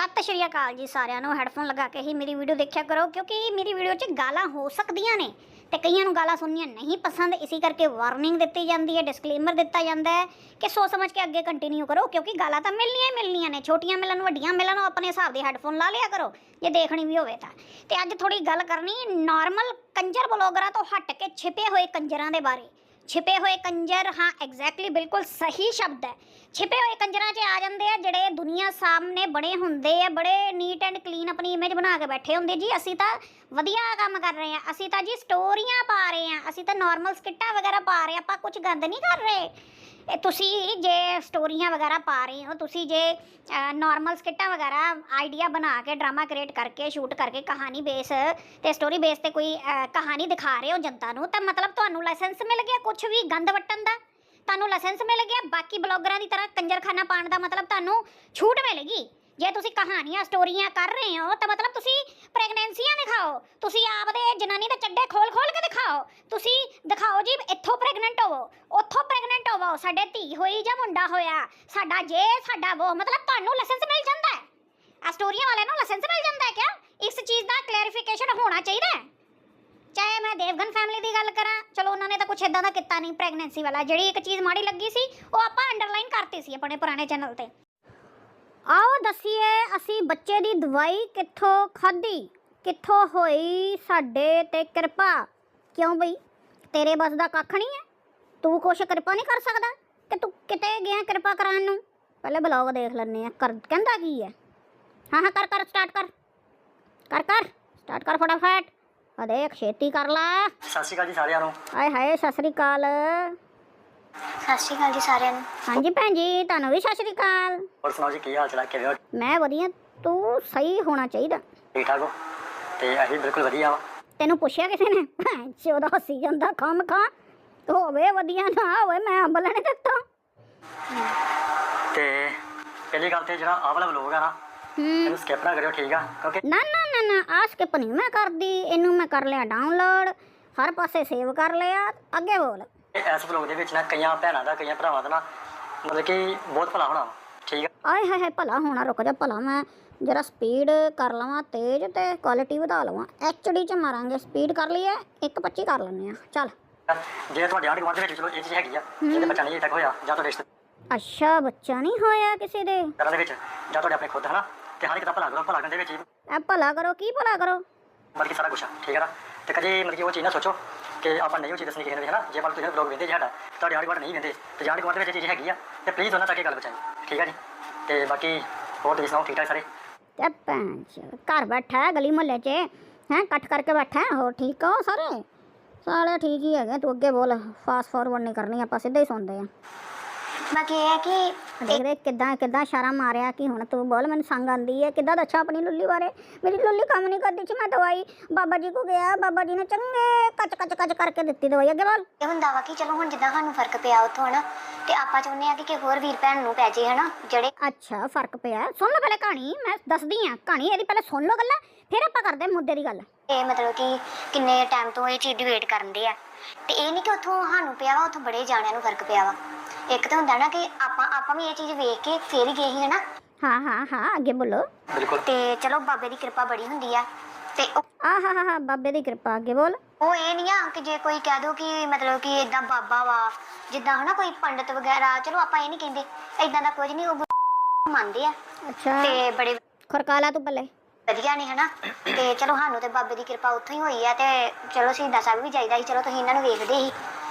ਸਤਿ ਸ਼੍ਰੀ ਅਕਾਲ ਜੀ ਸਾਰਿਆਂ ਨੂੰ। ਹੈੱਡਫੋਨ ਲਗਾ ਕੇ ਹੀ ਮੇਰੀ ਵੀਡੀਓ ਦੇਖਿਆ ਕਰੋ, ਕਿਉਂਕਿ ਮੇਰੀ ਵੀਡੀਓ 'ਚ ਗਾਲਾਂ ਹੋ ਸਕਦੀਆਂ ਨੇ ਤੇ ਕਈਆਂ ਨੂੰ ਗਾਲਾਂ ਸੁਣਨੀਆਂ ਨਹੀਂ ਪਸੰਦ। ਇਸੇ ਕਰਕੇ ਵਾਰਨਿੰਗ ਦਿੱਤੀ ਜਾਂਦੀ ਹੈ ਡਿਸਕਲੇਮਰ ਦਿੱਤਾ ਜਾਂਦਾ ਹੈ ਕਿ ਸੋਚ ਸਮਝ ਕੇ ਅੱਗੇ ਕੰਟੀਨਿਊ ਕਰੋ, ਕਿਉਂਕਿ ਗਾਲਾਂ ਤਾਂ ਮਿਲਣੀਆਂ ਹੀ ਮਿਲਣੀਆਂ ਨੇ। ਛੋਟੀਆਂ ਮਿਲਣ, ਵੱਡੀਆਂ ਮਿਲਣ, ਉਹ ਆਪਣੇ ਹਿਸਾਬ ਦੇ ਹੈੱਡਫੋਨ ਲਾ ਲਿਆ ਕਰੋ, ਜੇ ਦੇਖਣੀ ਵੀ ਹੋਵੇ ਤਾਂ। ਤੇ ਅੱਜ ਥੋੜੀ ਗੱਲ ਕਰਨੀ ਨਾਰਮਲ ਕੰਜਰ ਬਲੌਗਰਾਂ ਤੋਂ ਹਟ ਕੇ ਛਿਪੇ ਹੋਏ ਕੰਜਰਾਂ ਦੇ ਬਾਰੇ। ਛਿਪੇ ਹੋਏ ਕੰਜਰ, ਹਾਂ ਐਗਜ਼ੈਕਟਲੀ ਬਿਲਕੁਲ ਸਹੀ ਸ਼ਬਦ ਹੈ। ਛਿਪੇ ਹੋਏ ਕੰਜਰਾਂ 'ਚ ਆ ਜਾਂਦੇ ਆ ਜਿਹੜੇ ਦੁਨੀਆ ਸਾਹਮਣੇ ਬੜੇ ਹੁੰਦੇ ਆ, ਬੜੇ ਨੀਟ ਐਂਡ ਕਲੀਨ ਆਪਣੀ ਇਮੇਜ ਬਣਾ ਕੇ ਬੈਠੇ ਹੁੰਦੇ। ਜੀ, ਅਸੀਂ ਤਾਂ ਵਧੀਆ ਕੰਮ ਕਰ ਰਹੇ ਆ ਅਸੀਂ ਤਾਂ ਜੀ ਸਟੋਰੀਆਂ ਪਾ ਰਹੇ ਆ ਅਸੀਂ ਤਾਂ ਨਾਰਮਲ ਸਕਿੱਟਾਂ ਵਗੈਰਾ ਪਾ ਰਹੇ ਆ ਆਪਾਂ ਕੁਝ ਗੰਦ ਨਹੀਂ ਕਰ ਰਹੇ। ਇਹ ਤੁਸੀਂ ਜੇ ਸਟੋਰੀਆਂ ਵਗੈਰਾ ਪਾ ਰਹੇ ਹੋ, ਤੁਸੀਂ ਜੇ ਨਾਰਮਲ ਸਕਿੱਟਾਂ ਵਗੈਰਾ ਆਈਡੀਆ ਬਣਾ ਕੇ ਡਰਾਮਾ ਕ੍ਰੀਏਟ ਕਰਕੇ ਸ਼ੂਟ ਕਰਕੇ ਕਹਾਣੀ ਬੇਸ ਤੇ ਸਟੋਰੀ ਬੇਸ ਤੇ ਕੋਈ ਕਹਾਣੀ ਦਿਖਾ ਰਹੇ ਹੋ ਜਨਤਾ ਨੂੰ, ਤਾਂ ਮਤਲਬ ਤੁਹਾਨੂੰ ਲਾਇਸੈਂਸ ਮਿਲ ਗਿਆ ਕੁਝ ਵੀ ਗੰਦ ਵਟਣ ਦਾ? ਤੁਹਾਨੂੰ ਲਾਇਸੈਂਸ ਮਿਲ ਗਿਆ? ਬਾਕੀ ਬਲੌਗਰਾਂ ਦੀ ਤਰ੍ਹਾਂ ਕੰਜਰਖਾਨਾ ਪਾਉਣ ਦਾ ਮਤਲਬ ਤੁਹਾਨੂੰ ਛੂਟ ਮਿਲੇਗੀ? ਜੇ ਤੁਸੀਂ ਕਹਾਣੀਆਂ, ਸਟੋਰੀਆਂ ਕਰ ਰਹੇ ਹੋ, ਤਾਂ ਮਤਲਬ ਤੁਸੀਂ ਪ੍ਰੈਗਨੈਂਸੀਆਂ ਦਿਖਾਓ। ਤੁਸੀਂ ਆਪਦੇ ਜਨਾਨੀ ਦੇ ਚੱਡੇ ਖੋਲ ਖੋਲ ਕੇ ਦਿਖਾਓ। ਤੁਸੀਂ ਦਿਖਾਓ ਜੀ ਇੱਥੋਂ ਪ੍ਰੈਗਨੈਂਟ ਹੋਵੋ, ਉੱਥੋਂ ਪ੍ਰੈਗਨੈਂਟ ਹੋਵੋ, ਸਾਡੇ ਧੀ ਹੋਈ ਜਾਂ ਮੁੰਡਾ ਹੋਇਆ, ਸਾਡਾ ਜੇ, ਸਾਡਾ ਉਹ ਮਤਲਬ ਤੁਹਾਨੂੰ ਲਾਇਸੈਂਸ ਮਿਲ ਜਾਂਦਾ ਹੈ। ਆ ਸਟੋਰੀਆਂ ਵਾਲਿਆਂ ਨੂੰ ਲਾਇਸੈਂਸ ਮਿਲ ਜਾਂਦਾ ਹੈ ਕਿਆ? ਇਸ ਚੀਜ਼ ਦਾ ਕਲੈਰੀਫਿਕੇਸ਼ਨ ਹੋਣਾ ਚਾਹੀਦਾ ਹੈ। ਚਾਹੇ ਮੈਂ ਦੇਵਗਨ ਫੈਮਿਲੀ ਦੀ ਗੱਲ ਕਰਾਂ, ਚਲੋ ਉਹਨਾਂ ਨੇ ਤਾਂ ਕੁਝ ਇਦਾਂ ਦਾ ਕੀਤਾ ਨਹੀਂ ਪ੍ਰੈਗਨੈਂਸੀ ਵਾਲਾ, ਜਿਹੜੀ ਇੱਕ ਚੀਜ਼ ਮਾੜੀ ਲੱਗੀ ਸੀ, ਉਹ ਆਪਾਂ ਅੰਡਰਲਾਈਨ ਕਰਤੀ ਸੀ ਆਪਣੇ ਪੁਰਾਣੇ ਚੈਨਲ ਤੇ। ਆਓ ਦੱਸੀਏ ਅਸੀਂ ਬੱਚੇ ਦੀ ਦਵਾਈ ਕਿੱਥੋਂ ਖਾਧੀ? ਕਿੱਥੋਂ ਹੋਈ ਸਾਡੇ ਤੇ ਕਿਰਪਾ? ਕਿਉਂ ਬਈ? ਤੇਰੇ ਬਸ ਦਾ ਕੱਖ ਨਹੀਂ ਹੈ? ਤੂੰ ਕੁਛ ਕਿਰਪਾ ਨਹੀਂ ਕਰ ਸਕਦਾ? ਕਿ ਤੂੰ ਕਿਤੇ ਗਿਆ ਕਿਰਪਾ ਕਰਾਉਣ ਨੂੰ? ਪਹਿਲੇ ਬਲੌਗ ਦੇਖ ਲੈਣੇ ਆ ਕਰ ਕਹਿੰਦਾ ਕੀ ਹੈ? ਹਾਂ ਹਾਂ ਕਰ ਕਰ ਸਟਾਰਟ ਕਰ। ਕਰ ਕਰ ਸਟਾਰਟ ਕਰ ਫਟਾਫਟ। ਆ ਦੇਖ ਛੇਤੀ ਕਰ ਲੈ। ਸਤਿ ਸ਼੍ਰੀ ਅਕਾਲ ਜੀ ਸਾਰਿਆਂ ਨੂੰ। ਆਏ ਹਾਏ ਸਤਿ ਸ੍ਰੀ ਅਕਾਲ। ਸਤਿ ਸ਼੍ਰੀ ਅਕਾਲ ਜੀ ਸਾਰਿਆਂ ਨੂੰ। ਹਾਂਜੀ ਭੈਣ ਜੀ ਤੁਹਾਨੂੰ ਵੀ ਸਤਿ ਸ੍ਰੀ ਅਕਾਲ। ਹੋਰ ਸੁਣਾਓ ਜੀ ਕੀ ਹਾਲ ਚਾਲ ਹੈ ਕਿਵੇਂ ਹੋ? ਮੈਂ ਵਧੀਆ ਤੂੰ ਸਹੀ ਹੋਣਾ ਚਾਹੀਦਾ। ਠੀਕ ਠਾਕ ਹੋ? ਤੇ ਅਸੀਂ ਬਿਲਕੁਲ ਵਧੀਆ ਵਾ। ਤੈਨੂੰ ਪੁੱਛਿਆ ਕਿਸੇ ਨੇ? ਭੈਣ ਚੋਦਾ ਹੱਸੀ ਜਾਂਦਾ ਖਮ ਖਾ। ਹੋਵੇ ਵਧੀਆ ਨਾ ਹੋਵੇ ਮੈਂ ਅੰਬ ਲੈਣੇ ਦਿੱਤਾ ਤੇ ਪਹਿਲੀ ਗੱਲ ਤੇ ਜਿਹੜਾ ਆਹ ਵਾਲਾ ਵਲੋਗ ਆ ਨਾ ਇਹਨੂੰ ਸਕਿਪ ਨਾ ਕਰਿਓ ਠੀਕ ਆ? ਕਿਉਂਕਿ ਨਾ ਨਾ ਨਾ ਨਾ ਆ ਸਕਿਪ ਨਹੀਂ ਮੈਂ ਕਰਦੀ। ਇਹਨੂੰ ਮੈਂ ਕਰ ਲਿਆ ਡਾਊਨਲੋਡ ਹਰ ਪਾਸੇ ਸੇਵ ਕਰ ਲਿਆ। ਅੱਗੇ ਬੋਲ। ਇਸ ਵਲੋਗ ਦੇ ਵਿੱਚ ਨਾ ਕਈਆਂ ਭੈਣਾਂ ਦਾ ਕਈਆਂ ਭਰਾਵਾਂ ਦਾ ਨਾ ਮਤਲਬ ਕਿ ਬਹੁਤ ਭਲਾ ਹੋਣਾ ਵਾ, ਠੀਕ ਆ? ਆਏ ਹਾਏ ਹਾਏ ਭਲਾ ਹੋਣਾ ਰੁਕ ਜਾ ਭਲਾ ਮੈਂ ਜਰਾ ਸਪੀਡ ਕਰ ਲਵਾਂ ਤੇਜ਼ ਤੇ ਕੁਆਲਿਟੀ ਵਧਾ ਲਵਾਂ। ਐਚਡੀ ਚ ਮਾਰਾਂਗੇ ਸਪੀਡ ਕਰ ਲਈਏ 1.25 ਕਰ ਲੈਂਦੇ ਆ ਚੱਲ। ਜੇ ਤੁਹਾਡੇ ਆਂਢ ਗੁਆਂਢ ਦੇ ਵਿੱਚ ਚਲੋ ਇਹ ਚੀਜ਼ ਹੈਗੀ ਆ ਜਿਹਦੇ ਬੱਚਾ ਨਹੀਂ ਅਜੇ ਤੱਕ ਹੋਇਆ ਜਾਂ ਤੁਹਾਡੇ ਰਿਸ਼ਤੇਦਾਰਾਂ ਅੱਛਾ ਬੱਚਾ ਨਹੀਂ ਹੋਇਆ ਕਿਸੇ ਦੇ? ਦੇ ਵਿੱਚ ਜਾਂ ਤੁਹਾਡੇ ਆਪਣੇ ਖੁਦ ਹਨਾ? ਤੇ ਹਰ ਇੱਕ ਦਾ ਭਲਾ ਕਰੋ ਭਲਾ ਕਰਨ ਦੇ ਵਿੱਚ ਹੀ। ਇਹ ਭਲਾ ਕਰੋ ਕੀ ਭਲਾ ਕਰੋ? ਮਤਲਬ ਕਿ ਸਾਰਾ ਕੁਛ ਆ ਠੀਕ ਹੈ ਨਾ? ਤੇ ਕਦੇ ਮਤਲਬ ਕਿ ਉਹ ਚੀਜ਼ ਨਾ ਸੋਚੋ ਕਿ ਆਪਾਂ ਨਹੀਂ ਉਹ ਚੀਜ਼ ਦੱਸਣੀ ਕਿਸੇ ਨੂੰ ਵੀ ਹਨਾ? ਜੇ ਮੰਨ ਲਓ ਤੁਸੀਂ ਵਲੌਗ ਵੇਖਦੇ ਜੀ ਸਾਡਾ ਤੁਹਾਡੇ ਆਂਢ ਗੁਆਂਢ ਨਹੀਂ ਵੇਖਦੇ ਤੇ ਜਾਂਢ ਗੁਆਂਢ ਦੇ ਵਿੱਚ ਇਹ ਚੀਜ਼ ਹੈਗੀ ਆ ਤੇ ਪਲੀਜ਼ ਉਹਨਾਂ ਤੱਕ ਇਹ ਗੱਲ ਪਹੁੰਚਾਈ ਠੀਕ ਹੈ ਜੀ? ਤੇ ਬਾਕੀ ਹੋਰ ਤੁਸੀਂ ਸੁਣਾਓ ਠੀਕ ਠਾਕ ਸਾਰੇ? ਤੇ ਭੈਣ ਚੋਦ, ਘਰ ਬੈਠਾ ਹੈ ਗਲੀ ਮੁਹੱਲੇ 'ਚ ਹੈ? ਇਕੱਠ ਕਰਕੇ ਬੈਠਾ ਹੈ ਹੋਰ ਠੀਕ ਹੋ ਸਾਰੇ? ਸਾਰੇ ਠੀਕ ਹੀ ਹੈਗੇ ਤੂੰ ਅੱਗੇ ਬੋਲ ਫਾਸਟ ਫਾਰਵਰਡ ਨਹੀਂ ਕਰਨੀ ਆਪਾਂ ਸਿੱਧਾ ਹੀ ਸੁਣਦੇ ਆ ਬਾਕੀ ਇਹ ਹੈ ਕਿ ਦੇਖ ਦੇਖ ਕਿੱਦਾਂ ਕਿੱਦਾਂ ਇਸ਼ਾਰਾ ਮਾਰਿਆ ਕਿ ਹੁਣ ਤੂੰ ਬੋਲ ਮੈਨੂੰ ਸੰਗ ਆਂਦੀ ਹੈ। ਕਿੱਦਾਂ ਦੱਸਾਂ ਆਪਣੀ ਲੁੱਲੀ ਬਾਰੇ? ਮੇਰੀ ਲੁੱਲੀ ਕੰਮ ਨਹੀਂ ਕਰਦੀ ਸੀ ਮੈਂ ਦਵਾਈ ਬਾਬਾ ਜੀ ਕੋ ਗਿਆ ਬਾਬਾ ਜੀ ਨੇ ਚੰਗੇ ਕੱਚ ਕੱਚ ਕੱਚ ਕਰਕੇ ਦਿੱਤੀ ਦਵਾਈ ਅੱਗੇ ਬੋਲ। ਇਹ ਹੁੰਦਾ ਵਾ ਕਿ ਚਲੋ ਹੁਣ ਜਿੱਦਾਂ ਸਾਨੂੰ ਫ਼ਰਕ ਪਿਆ ਉਥੋਂ ਹਨਾ ਤੇ ਆਪਾਂ ਚਾਹੁੰਦੇ ਆ ਕਿ ਕਿਸੇ ਹੋਰ ਵੀਰ ਭੈਣ ਨੂੰ ਪੈ ਜੇ ਹਨਾ ਜਿਹੜੇ ਅੱਛਾ ਫ਼ਰਕ ਪਿਆ। ਸੁਣ ਲਓ ਪਹਿਲੇ ਕਹਾਣੀ ਮੈਂ ਦੱਸਦੀ ਆ ਕਹਾਣੀ ਇਹਦੀ ਪਹਿਲੇ ਸੁਣ ਲਓ ਗੱਲਾਂ ਫਿਰ ਆਪਾਂ ਕਰਦੇ ਮੁੱਦੇ ਦੀ ਗੱਲ। ਇਹ ਮਤਲਬ ਕਿ ਕਿੰਨੇ ਟਾਈਮ ਤੋਂ ਇਹ ਚੀਜ਼ ਦੀ ਵੇਟ ਕਰਦੇ ਆ। ਤੇ ਇਹ ਨਹੀਂ ਕਿ ਉਥੋਂ ਸਾਨੂੰ ਪਿਆ ਵਾ ਉਥੋਂ ਬੜੇ ਜਾਣਿਆਂ ਨੂੰ ਫ਼ਰਕ ਪਿਆ ਵਾ। ਇੱਕ ਤਾਂ ਹੁੰਦਾ ਨਾ ਕਿ ਆਪਾਂ ਆਪਾਂ ਵੀ ਇਹ ਚੀਜ਼ ਵੇਖ ਕੇ ਫੇਰ ਹੀ ਗਏ ਸੀ ਹਨਾ? ਹਾਂ ਹਾਂ ਹਾਂ ਅੱਗੇ ਬੋਲੋ। ਬਿਲਕੁਲ। ਤੇ ਚਲੋ ਬਾਬੇ ਦੀ ਕਿਰਪਾ ਬੜੀ ਹੁੰਦੀ ਆ। ਤੇ ਉਹ ਆਹ ਹਾਂ ਹਾਂ ਬਾਬੇ ਦੀ ਕਿਰਪਾ ਅੱਗੇ ਬੋਲ। ਉਹ ਇਹ ਨਹੀਂ ਆ ਕਿ ਜੇ ਕੋਈ ਕਹਿ ਦੋ ਕਿ ਮਤਲਬ ਕਿ ਇਦਾਂ ਬਾਬਾ ਵਾ ਜਿੱਦਾਂ ਹਨਾ ਕੋਈ ਪੰਡਤ ਵਗੈਰਾ ਚਲੋ ਆਪਾਂ ਇਹ ਨਹੀਂ ਕਹਿੰਦੇ। ਇਦਾਂ ਦਾ ਕੁਝ ਨਹੀਂ ਉਹ ਮੰਨਦੇ ਆ। ਅੱਛਾ। ਤੇ ਬੜੇ ਖਰਕਾਲਾ ਤੂੰ ਬੱਲੇ ਵਧੀਆ ਨੇ ਹਨਾ? ਤੇ ਚਲੋ ਸਾਨੂੰ ਤੇ ਬਾਬੇ ਦੀ ਕਿਰਪਾ ਉੱਥੋਂ ਹੀ ਹੋਈ ਆ ਤੇ ਚਲੋ ਸ਼ਹੀਦਾਂ ਸਾਹਿਬ ਵੀ ਜਾਈਦਾ ਸੀ। ਚਲੋ ਤੁਸੀਂ ਇਹਨਾਂ ਨੂੰ ਵੇਖਦੇ ਸੀ।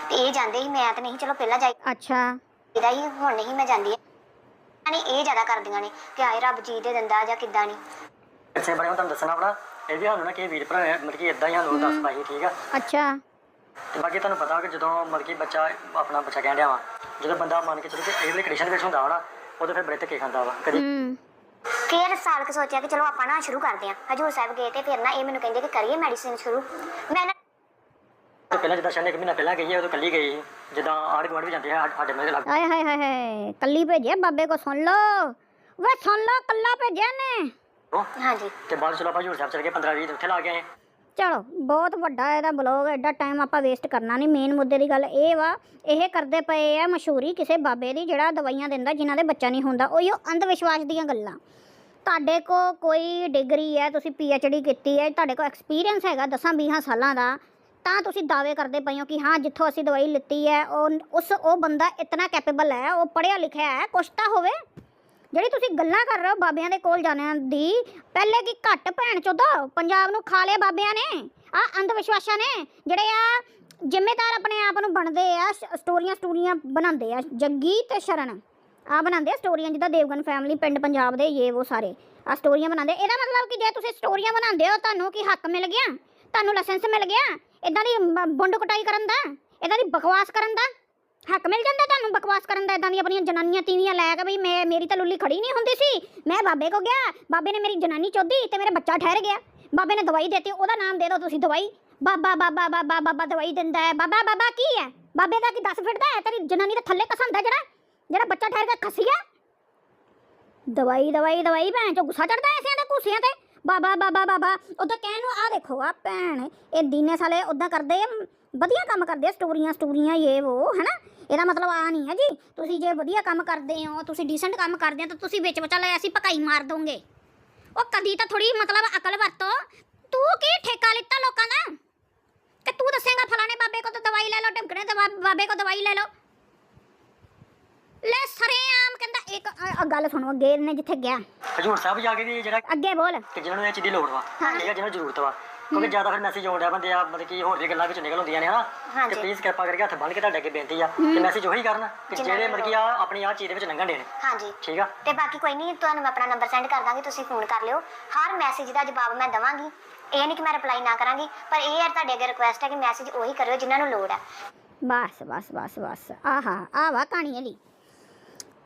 ਤੇ ਇਹ ਜਾਂਦੇ ਸੀ ਮੈਂ ਤਾਂ ਨਹੀਂ ਚਲੋ ਪਹਿਲਾਂ ਅੱਛਾ। ਜਾਈਦਾ ਸੀ ਹੁਣ ਨਹੀਂ ਮੈਂ ਜਾਂਦੀ। ਯਾਨੀ ਇਹ ਜ਼ਿਆਦਾ ਕਰਦੀਆਂ ਨੇ ਕਿ ਆਏ ਰੱਬ ਜੀ ਦੇ ਦਿੰਦਾ ਜਾਂ ਕਿੱਦਾਂ ਨਹੀਂ ਇਸੇ ਬਾਰੇ ਮੈਂ ਤੁਹਾਨੂੰ ਦੱਸਣਾ ਆਪਣਾ ਇਹ ਵੀ ਸਾਨੂੰ ਨਾ ਕਿ ਵੀਰ ਭਰਾ ਮਤਲਬ ਕਿ ਇਦਾਂ ਹੀ ਸਾਨੂੰ ਦੱਸ ਪਾਈ ਠੀਕ ਆ? ਅੱਛਾ। ਤੇ ਬਾਕੀ ਤੁਹਾਨੂੰ ਪਤਾ ਕਿ ਜਦੋਂ ਮਤਲਬ ਕਿ ਬੱਚਾ ਆਪਣਾ ਬੱਚਾ ਕਹਿਣ ਡਿਆ ਵਾ ਜਦੋਂ ਬੰਦਾ ਮੰਨ ਕੇ ਚਲੋ ਕਿ ਇਹ ਵਾਲੀ ਕੰਡੀਸ਼ਨ ਵਿੱਚ ਹੁੰਦਾ ਵਾ ਨਾ ਉਦੋਂ ਫਿਰ ਬੜੇ ਧੱਕੇ ਖਾਂਦਾ ਵਾ ਕਦੀ। ਹੂੰ। ਫਿਰ ਸਾਲ ਕੁ ਸੋਚਿਆ ਕਿ ਚਲੋ ਆਪਾਂ ਨਾ ਸ਼ੁਰੂ ਕਰਦੇ ਹਾਂ ਹਜੂਰ ਸਾਹਿਬ ਗਏ ਤੇ ਫਿਰ ਨਾ ਇਹ ਮੈਨੂੰ ਕਹਿੰਦੇ ਕਿ ਕਰੀਏ ਮੈਡੀਸਿਨ ਸ਼ੁਰੂ। ਮੈਂ ਨਾ ਪਹਿਲਾਂ ਜਿੱਦਾਂ ਸ਼ਾਇਦ ਇੱਕ ਮਹੀਨਾ ਪਹਿਲਾਂ ਗਈ ਹੈ ਉਦੋਂ ਕੱਲੀ ਗਈ। ਸੀ। ਜਿੱਦਾਂ ਆੜ ਗੁਆਂਢ ਵੀ ਜਾਂਦੇ ਆ ਸਾ- ਸਾਡੇ ਮੇਰੇ ਲੱਗ। ਆਏ ਹਾਏ ਹਾਏ ਹਾਏ ਕੱਲੀ ਭੇਜਿਆ ਬਾਬੇ ਕੋ ਸੁਣ ਲੋ ਵੇ ਸੁਣ ਲੋ ਕੱਲਾ ਭੇਜਿਆ ਨੇ ਹਾਂਜੀ। ਤੇ ਬਾਅਦ ਚਲੋ ਆਪਾਂ ਹਜੂਰ ਸਾਹਿਬ ਚਲੇ ਗਏ 15 20 ਦਿਨ ਉੱਥੇ ਲਾ ਕੇ ਆਏ। ਚਲੋ ਬਹੁਤ ਵੱਡਾ ਇਹਦਾ ਬਲੌਗ ਐਡਾ ਟਾਈਮ ਆਪਾਂ ਵੇਸਟ ਕਰਨਾ ਨਹੀਂ। ਮੇਨ ਮੁੱਦੇ ਦੀ ਗੱਲ ਇਹ ਵਾ ਇਹ ਕਰਦੇ ਪਏ ਆ ਮਸ਼ਹੂਰੀ ਕਿਸੇ ਬਾਬੇ ਦੀ ਜਿਹੜਾ ਦਵਾਈਆਂ ਦਿੰਦਾ ਜਿਨ੍ਹਾਂ ਦੇ ਬੱਚਾ ਨਹੀਂ ਹੁੰਦਾ। ਉਹੀ ਅੰਧ ਵਿਸ਼ਵਾਸ ਦੀਆਂ ਗੱਲਾਂ। ਤੁਹਾਡੇ ਕੋ ਕੋਈ ਡਿਗਰੀ ਹੈ ਤੁਸੀਂ ਡੀ ਕੀਤੀ ਹੈ ਤੁਹਾਡੇ ਕੋ ਐਕਸਪੀਰੀਅੰਸ ਹੈਗਾ 10-20 ਸਾਲਾਂ ਦਾ। ਤਾਂ ਤੁਸੀਂ ਦਾਅਵੇ ਕਰਦੇ ਪਏ ਹੋ ਕਿ ਹਾਂ, ਜਿੱਥੋਂ ਅਸੀਂ ਦਵਾਈ ਲਿੱਤੀ ਹੈ, ਉਹ ਉਸ ਉਹ ਬੰਦਾ ਇਤਨਾ ਕੈਪੇਬਲ ਹੈ, ਉਹ ਪੜ੍ਹਿਆ ਲਿਖਿਆ ਹੈ, ਕੁਛ ਤਾਂ ਹੋਵੇ। ਜਿਹੜੀ ਤੁਸੀਂ ਗੱਲਾਂ ਕਰ ਰਹੇ ਹੋ ਬਾਬਿਆਂ ਦੇ ਕੋਲ ਜਾਣਿਆਂ ਦੀ, ਪਹਿਲੇ ਕੀ ਘੱਟ ਭੈਣ ਚੋਦਾ? ਪੰਜਾਬ ਨੂੰ ਖਾ ਲਿਆ ਬਾਬਿਆਂ ਨੇ। ਆ ਅੰਧ ਵਿਸ਼ਵਾਸਾਂ ਨੇ, ਜਿਹੜੇ ਆ ਜ਼ਿੰਮੇਦਾਰ ਆਪਣੇ ਆਪ ਨੂੰ ਬਣਦੇ ਆ, ਸ- ਸਟੋਰੀਆਂ ਸਟੋਰੀਆਂ ਬਣਾਉਂਦੇ ਆ। ਜੱਗੀ ਤੇ ਸ਼ਰਨ ਆ ਬਣਾਉਂਦੇ ਆ ਸਟੋਰੀਆਂ, ਜਿੱਦਾਂ ਦੇਵਗਨ ਫੈਮਿਲੀ ਪਿੰਡ ਪੰਜਾਬ ਦੇ, ਇਹ ਉਹ ਸਾਰੇ ਆ ਸਟੋਰੀਆਂ ਬਣਾਉਂਦੇ ਇਹਦਾ ਮਤਲਬ ਕਿ ਜੇ ਤੁਸੀਂ ਸਟੋਰੀਆਂ ਬਣਾਉਂਦੇ ਹੋ, ਤੁਹਾਨੂੰ ਕੀ ਹੱਕ ਮਿਲ ਗਿਆ? ਤੁਹਾਨੂੰ ਲਾਇਸੈਂਸ ਮਿਲ ਗਿਆ? ਇਦਾਂ ਦੀ ਬੁੰਡ ਕਟਾਈ ਕਰਨ ਦਾ ਇਦਾਂ ਦੀ ਬਕਵਾਸ ਕਰਨ ਦਾ, ਹੱਕ ਮਿਲ ਜਾਂਦਾ ਤੁਹਾਨੂੰ ਬਕਵਾਸ ਕਰਨ ਦਾ ਇਦਾਂ ਦੀ ਆਪਣੀਆਂ ਜਨਾਨੀਆਂ ਤੀਵੀਆਂ ਲੈ ਕੇ ਵੀ ਮੈਂ, ਮੇਰੀ ਤਾਂ ਲੁੱਲੀ ਖੜੀ ਨਹੀਂ ਹੁੰਦੀ ਸੀ। ਮੈਂ ਬਾਬੇ ਕੋ ਗਿਆ, ਬਾਬੇ ਨੇ ਮੇਰੀ ਜਨਾਨੀ ਚੋਦੀ ਤੇ ਮੇਰਾ ਬੱਚਾ ਠਹਿਰ ਗਿਆ। ਬਾਬੇ ਨੇ ਦਵਾਈ ਦਿੱਤੀ, ਉਹਦਾ ਨਾਮ ਦੇ ਦਿਓ ਤੁਸੀਂ ਦਵਾਈ। ਬਾਬਾ ਬਾਬਾ ਬਾਬਾ ਬਾਬਾ ਦਵਾਈ ਦਿੰਦਾ ਹੈ। ਬਾਬਾ ਬਾਬਾ ਕੀ ਹੈ? ਬਾਬੇ ਦਾ ਕੀ 10 ਫਿੱਟ ਦਾ ਹੈ? ਤੇਰੀ ਜਨਾਨੀ ਦੇ ਥੱਲੇ ਕਸੰਦਾ ਜਿਹੜਾ ਜਿਹੜਾ ਬੱਚਾ ਠਹਿਰ ਕੇ ਖਸੀਆ ਦਵਾਈ ਦਵਾਈ ਦਵਾਈ ਭੈਣ ਚੋ ਗੁੱਸਾ ਚੜਦਾ ਐਸਿਆਂ ਦੇ ਕੁਸੀਆਂ ਤੇ। ਬਾਬਾ ਬਾਬਾ ਬਾਬਾ। ਉਦੋਂ ਕਹਿਣ ਨੂੰ ਆ ਦੇਖੋ ਆ ਭੈਣ, ਇਹ ਦੀਨੇ ਸਾਲੇ ਉਦਾਂ ਕਰਦੇ ਵਧੀਆ ਕੰਮ ਕਰਦੇ ਆ, ਸਟੋਰੀਆਂ ਸਟੋਰੀਆਂ, ਇਹ ਉਹ ਹੈਨਾ? ਇਹਦਾ ਮਤਲਬ ਆ ਨਹੀਂ ਹੈ ਜੀ। ਤੁਸੀਂ ਜੇ ਵਧੀਆ ਕੰਮ ਕਰਦੇ ਹੋ, ਤੁਸੀਂ ਡੀਸੈਂਟ ਕੰਮ ਕਰਦੇ ਹੋ, ਤਾਂ ਤੁਸੀਂ ਵਿੱਚ ਵਿਚਾਲੇ ਅਸੀਂ ਪਕਾਈ ਮਾਰ ਦੋਗੇ ਉਹ ਕਦੀ ਤਾਂ ਥੋੜੀ ਮਤਲਬ ਅਕਲ ਵਰਤੋ। ਤੂੰ ਕੀ ਠੇਕਾ ਲਿੱਤਾ ਲੋਕਾਂ ਦਾ? ਤੇ ਤੂੰ ਦੱਸੇਗਾ, ਫਲਾਣੇ ਬਾਬੇ ਕੋ ਤਾਂ ਦਵਾਈ ਲੈ ਲਓ, ਢਿਮਕਣੇ ਤੇ ਬਾਬੇ ਕੋ ਦਵਾਈ ਲੈ ਲਓ। ਲੈ ਸਰੇਆਮ ਕਹਿੰਦਾ ਇੱਕ ਅ- ਅ ਗੱਲ ਸੁਣੋ ਅੱਗੇ ਨੇ ਜਿੱਥੇ ਗਿਆ। ਹਜੂਰ ਸਾਹਿਬ ਜਾ ਕੇ ਵੀ ਜਿਹੜਾ ਅੱਗੇ ਬੋਲ। ਕਿ ਜਿਹਨਾਂ ਨੂੰ ਇਹ ਚੀਜ਼ ਦੀ ਲੋੜ ਵਾ ਹਾਂ। ਠੀਕ ਹੈ ਜਿਹਨਾਂ ਨੂੰ ਜ਼ਰੂਰਤ ਵਾ। ਕਿਉਂਕਿ ਜ਼ਿਆਦਾ ਫਿਰ ਮੈਸੇਜ ਆਉਂਦਾ ਬੰਦੇ ਆ ਮਤਲਬ ਕਿ ਹੋਰ ਵੀ ਗੱਲਾਂ ਵਿੱਚ ਨਿਕਲ ਹੁੰਦੀਆਂ ਨੇ ਹਨਾ? ਹਾਂਜੀ। ਤੇ ਪਲੀਜ਼ ਕਿਰਪਾ ਕਰਕੇ ਹੱਥ ਬੰਨ ਕੇ ਤੁਹਾਡੇ ਅੱਗੇ ਬੇਨਤੀ ਆ। ਕਿ ਮੈਸੇਜ ਉਹੀ ਕਰਨ ਕਿ ਜਿਹੜੇ ਮਤਲਬ ਕਿ ਆ ਆਪਣੀ ਆ ਚੀਜ਼ ਦੇ ਵਿੱਚ ਲੰਘਣ ਦੇ ਨੇ। ਹਾਂਜੀ। ਠੀਕ ਆ? ਤੇ ਬਾਕੀ ਕੋਈ ਨਹੀਂ ਤੁਹਾਨੂੰ ਮੈਂ ਆਪਣਾ ਨੰਬਰ ਸੈਂਡ ਕਰ ਦਾਂਗੀ ਤੁਸੀਂ ਫੋਨ ਕਰ ਲਿਓ। ਹਰ ਮੈਸੇਜ ਦਾ ਜਵਾਬ ਮੈਂ ਦਵਾਂਗੀ। ਇਹ ਨਹੀਂ ਕਿ ਮੈਂ ਰਿਪਲਾਈ ਨਾ ਕਰਾਂਗੀ ਪਰ ਇਹ ਹੈ ਤੁਹਾਡੇ ਅੱਗੇ ਰਿਕੁਐਸਟ ਹੈ ਕਿ ਮੈਸੇਜ ਉਹੀ ਕਰਿਓ ਜਿਨ੍ਹਾਂ ਨੂੰ ਲੋੜ ਹੈ। ਬਸ ਬਸ ਬਸ ਬਸ। ਆਹਾ ਆ ਵਾ ਕਹਾਣੀ ਇਹਦੀ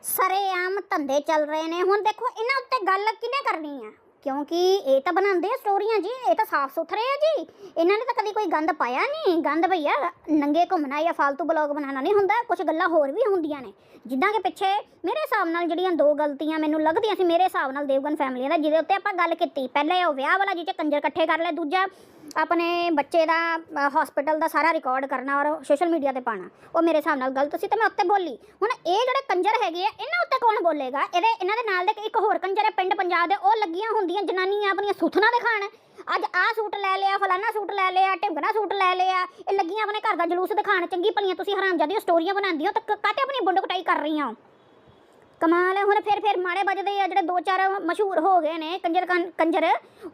ਸਰੇਆਮ ਧੰਦੇ ਚੱਲ ਰਹੇ ਨੇ। ਹੁਣ ਦੇਖੋ, ਇਹਨਾਂ ਉੱਤੇ ਗੱਲ ਕਿਹਨੇ ਕਰਨੀ ਆ? ਕਿਉਂਕਿ ਇਹ ਤਾਂ ਬਣਾਉਂਦੇ ਆ ਸਟੋਰੀਆਂ ਜੀ, ਇਹ ਤਾਂ ਸਾਫ਼ ਸੁਥਰੇ ਆ ਜੀ। ਇਹਨਾਂ ਨੇ ਤਾਂ ਕਦੀ ਕੋਈ ਗੰਦ ਪਾਇਆ ਨਹੀਂ। ਗੰਦ ਭਈਆ, ਨੰਗੇ ਘੁੰਮਣਾ ਜਾਂ ਫालतू ਬਲੌਗ ਬਣਾਉਣਾ ਨਹੀਂ ਹੁੰਦਾ ਕੁਝ ਗੱਲਾਂ ਹੋਰ ਵੀ ਹੁੰਦੀਆਂ ਨੇ। ਜਿੱਦਾਂ ਕਿ ਪਿੱਛੇ ਮੇਰੇ ਹਿਸਾਬ ਨਾਲ ਜਿਹੜੀਆਂ ਦੋ ਗਲਤੀਆਂ ਮੈਨੂੰ ਲੱਗਦੀਆਂ ਸੀ, ਮੇਰੇ ਹਿਸਾਬ ਨਾਲ ਦੇਵਗਨ ਫੈਮਿਲੀ ਦਾ, ਜਿਹਦੇ ਉੱਤੇ ਆਪਾਂ ਗੱਲ ਕੀਤੀ। ਪਹਿਲੇ ਉਹ ਵਿਆਹ ਵਾਲਾ, ਜਿਹਦੇ ਕੰਜਰ ਇਕੱਠੇ ਕਰ ਲਿਆ ਦੂਜਾ ਆਪਣੇ ਬੱਚੇ ਦਾ ਹਸਪੀਟਲ ਦਾ ਸਾਰਾ ਰਿਕਾਰਡ ਕਰਨਾ ਔਰ ਸੋਸ਼ਲ ਮੀਡੀਆ ਤੇ ਪਾਣਾ ਉਹ ਮੇਰੇ ਹਿਸਾਬ ਨਾਲ ਗਲਤ ਸੀ ਤੇ ਮੈਂ ਉੱਤੇ ਬੋਲੀ। ਹੁਣ ਇਹ ਜਿਹੜੇ ਕੰਜਰ ਹੈਗੇ ਆ, ਇਹਨਾਂ ਉੱਤੇ ਕੌਣ ਬੋਲੇਗਾ? ਇਹਦੇ, ਇਹਨਾਂ ਦੇ ਨਾਲ ਦੇ ਇੱਕ ਹੋਰ ਕੰਜਰ ਹੈ ਪਿੰਡ ਪੰਜਾਬ ਦੇ, ਉਹ ਲੱਗੀਆਂ ਹੁੰਦੀਆਂ ਜਨਾਨੀਆਂ ਆਪਣੀਆਂ ਸੁਥਨਾ ਦਿਖਾਣ ਅੱਜ ਆਹ ਸੂਟ ਲੈ ਲਿਆ, ਫਲਾਨਾ ਸੂਟ ਲੈ ਲਿਆ ਢਿਮਕਣਾ ਸੂਟ ਲੈ ਲਿਆ, ਇਹ ਲੱਗੀਆਂ ਆਪਣੇ ਘਰ ਦਾ ਜਲੂਸ ਦਿਖਾਣ ਚੰਗੀ ਭਲੀਆਂ ਤੁਸੀਂ ਹਰਾਮਜ਼ਾਦੀਆਂ ਸਟੋਰੀਆਂ ਬਣਾਉਂਦੀ ਹੋ ਤਾਂ ਕ- ਆਪਣੀ ਬੁੰਡ ਕਟਾਈ ਕਰ ਰਹੀਆਂ ਹੋ? ਕਮਾਲ ਹੈ ਹੁਣ ਫਿਰ ਫਿਰ ਮਾੜੇ ਵੱਜਦੇ ਆ ਜਿਹੜੇ ਦੋ ਚਾਰ ਮਸ਼ਹੂਰ ਹੋ ਗਏ ਨੇ, ਕੰਜਰ ਕੰ- ਕੰਜਰ,